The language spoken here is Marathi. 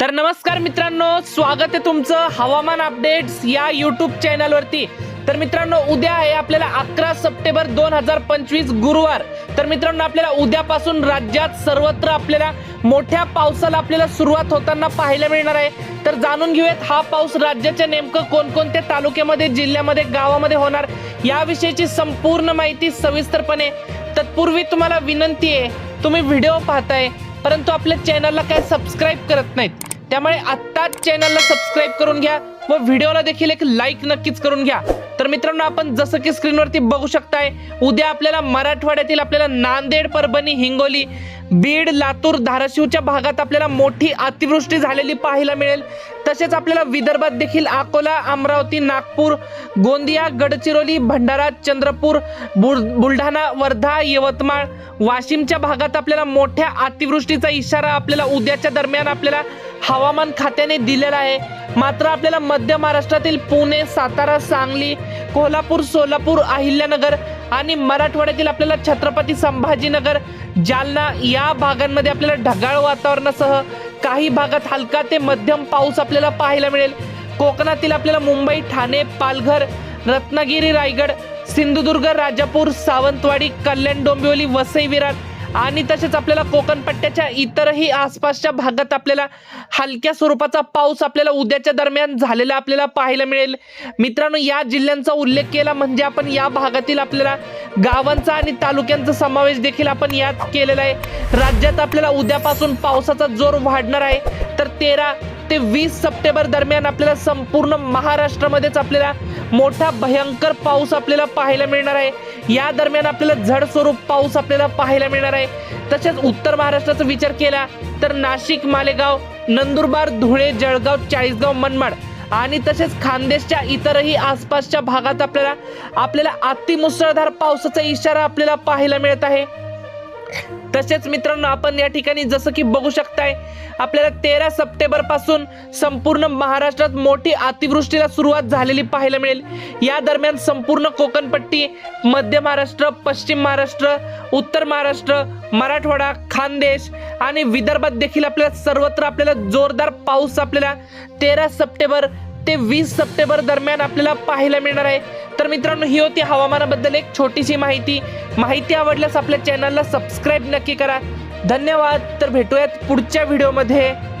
तर नमस्कार मित्रांनो स्वागत आहे तुमचं हवामान अपडेट्स या युट्यूब चॅनलवरती तर मित्रांनो उद्या आहे आपल्याला अकरा सप्टेंबर दोन हजार पंचवीस गुरुवार. तर मित्रांनो आपल्याला उद्यापासून राज्यात सर्वत्र आपल्याला मोठ्या पावसाला आपल्याला सुरुवात होताना पाहायला मिळणार आहे. तर जाणून घेऊयात हा पाऊस राज्याच्या नेमकं कोणकोणत्या तालुक्यामध्ये जिल्ह्यामध्ये गावामध्ये होणार याविषयीची संपूर्ण माहिती सविस्तरपणे. तत्पूर्वी तुम्हाला विनंती आहे तुम्ही व्हिडिओ पाहताय परंतु आपल्या चॅनलला काय सबस्क्राईब करत नाहीत त्यामुळे आत्ताच चॅनलला सबस्क्राईब करून घ्या व व्हिडिओला देखील एक लाईक नक्कीच करून घ्या. तर मित्रांनो आपण जसं की स्क्रीनवरती बघू शकताय उद्या आपल्याला मराठवाड्यातील आपल्याला नांदेड परभणी हिंगोली बीड लातूर धाराशिवच्या भागात आपल्याला मोठी अतिवृष्टी झालेली पाहायला मिळेल. तसेच आपल्याला विदर्भात देखील अकोला अमरावती नागपूर गोंदिया गडचिरोली भंडारा चंद्रपूर बुलढाणा वर्धा यवतमाळ वाशिमच्या भागात आपल्याला मोठ्या अतिवृष्टीचा इशारा आपल्याला उद्याच्या दरम्यान आपल्याला हवामान खात्याने दिलेला आहे. मात्र आपल्याला मध्य महाराष्ट्रातील पुणे सातारा सांगली कोल्हापूर सोलापूर अहिल्यानगर आणि मराठवाड्यातील आपल्याला छत्रपती संभाजीनगर जालना या भागांमध्ये आपल्याला ढगाळ वातावरणासह काही भागात हलका ते मध्यम पाऊस आपल्याला पाहायला मिळेल. कोकणातील आपल्याला मुंबई ठाणे पालघर रत्नागिरी रायगड सिंधुदुर्ग राजापूर सावंतवाडी कल्याण डोंबिवली वसई विरार आणि तसेच आपल्याला कोकण पट्ट्याच्या इतरही आसपासच्या भागात आपल्याला हलक्या स्वरूपाचा पाऊस आपल्याला उद्याच्या दरम्यान झालेला आपल्याला पाहायला मिळेल. मित्रांनो या जिल्ह्यांचा उल्लेख केला म्हणजे आपण या भागातील आपल्याला गावांचा आणि तालुक्यांचा समावेश देखील आपण यात केलेला आहे. राज्यात आपल्याला उद्यापासून पावसाचा जोर वाढणार आहे. तर तेरा ते वीस सप्टेंबर दरम्यान आपल्याला संपूर्ण महाराष्ट्रामध्येच आपल्याला मोठा भयंकर पाऊस आपल्याला पाहायला मिळणार आहे. या दरम्यान आपल्याला झड स्वरूप पाऊस आपल्याला पाहायला मिळणार आहे. तसेच उत्तर महाराष्ट्राचा विचार केला तर नाशिक मालेगाव नंदुरबार धुळे जळगाव चाळीसगाव मनमाड आणि तसेच खानदेशच्या इतरही आसपासच्या भागात आपल्याला आपल्याला अतिमुसळधार पावसाचा इशारा आपल्याला पाहायला मिळत आहे. तसेच मित्रांनो आपण या ठिकाणी जसं की बघू शकताय आपल्याला तेरा सप्टेंबरपासून संपूर्ण महाराष्ट्रात मोठी अतिवृष्टीला सुरुवात झालेली पाहायला मिळेल. या दरम्यान संपूर्ण कोकणपट्टी मध्य महाराष्ट्र पश्चिम महाराष्ट्र उत्तर महाराष्ट्र मराठवाडा खानदेश आणि विदर्भात देखील आपल्याला सर्वत्र आपल्याला जोरदार पाऊस आपल्याला तेरा सप्टेंबर ते वीस सप्टेंबर दरम्यान आपल्याला पाहायला मिळणार आहे. तर मित्रांनो ही होती हवामानाबद्दल एक छोटीशी माहिती. माहिती आवडल्यास आपल्या चॅनलला सबस्क्राईब नक्की करा. धन्यवाद. तर भेटूयात पुढच्या व्हिडिओमध्ये